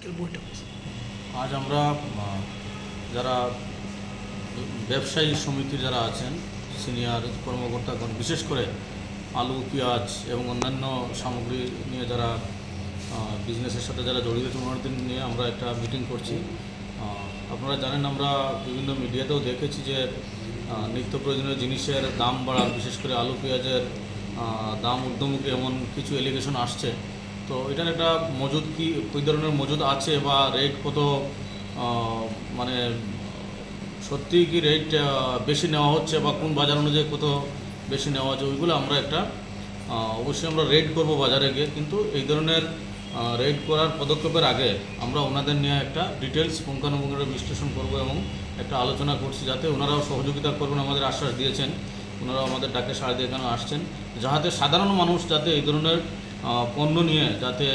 আজকের বৈঠক। আজ আমরা যারা ব্যবসায়ী সমিতির যারা আছেন, সিনিয়র কর্মকর্তাগণ, বিশেষ করে আলু, পেঁয়াজ এবং অন্যান্য সামগ্রী নিয়ে যারা বিজনেসের সাথে যারা জড়িত ওনাদের নিয়ে আমরা একটা মিটিং করছি। আপনারা জানেন, আমরা বিভিন্ন মিডিয়াতেও দেখেছি যে নিত্য প্রয়োজনীয় জিনিসের দাম বাড়া বিশেষ করে আলু, পেঁয়াজের দাম ঊর্ধ্বমুখী এমন কিছু এলিগেশন আসছে। তো এটার একটা মজুদ কি কী ধরনের মজুদ আছে বা রেট কত মানে সত্যি কি রেট বেশি নেওয়া হচ্ছে বা কোন বাজার অনুযায়ী কত বেশি নেওয়া হচ্ছে ওইগুলো আমরা একটা অবশ্যই আমরা রেড করব বাজারে গিয়ে। কিন্তু এই ধরনের রেড করার পদক্ষেপের আগে আমরা ওনাদের নিয়ে একটা ডিটেলস পুঙ্খানুপুঙ্খের বিশ্লেষণ করব এবং একটা আলোচনা করছি যাতে ওনারাও সহযোগিতা করবেন আমাদের আশ্বাস দিয়েছেন। ওনারাও আমাদের ডাকে সাড়া দিয়ে এখানে আসছেন। যাহাতে সাধারণ মানুষ যাতে এই ধরনের পণ্য নিয়ে যাতে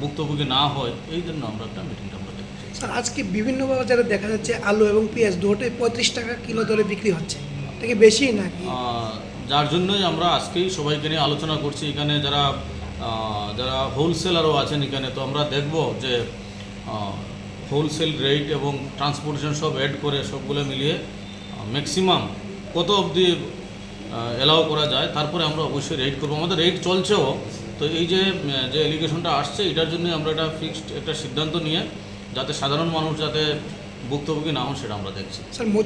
ভুক্তভোগী না হয় এই জন্য আমরা একটা মিটিংটা আমরা দেখছি। স্যার আজকে বিভিন্ন বাজারে দেখা যাচ্ছে আলু এবং পেঁয়াজ দুটোই পঁয়ত্রিশ টাকা কিলো দরে বিক্রি হচ্ছে। এটা কি বেশি নাকি? যার জন্যই আমরা আজকেই সবাইকে নিয়ে আলোচনা করছি। এখানে যারা যারা হোলসেলারও আছেন এখানে তো আমরা দেখব যে হোলসেল রেট এবং ট্রান্সপোর্টেশন সব অ্যাড করে সবগুলো মিলিয়ে ম্যাক্সিমাম কত অবধি এলাও করা যায় তারপরে আমরা অবশ্যই রেট করব। আমাদের রেট চলছেও তো এই যে যে এলিগেশনটা আসছে, এটার জন্য আমরা একটা ফিক্সড একটা সিদ্ধান্ত নিয়ে যাতে সাধারণ মানুষ যাতে ভুক্তভোগী না হন, সেটা আমরা দেখছি।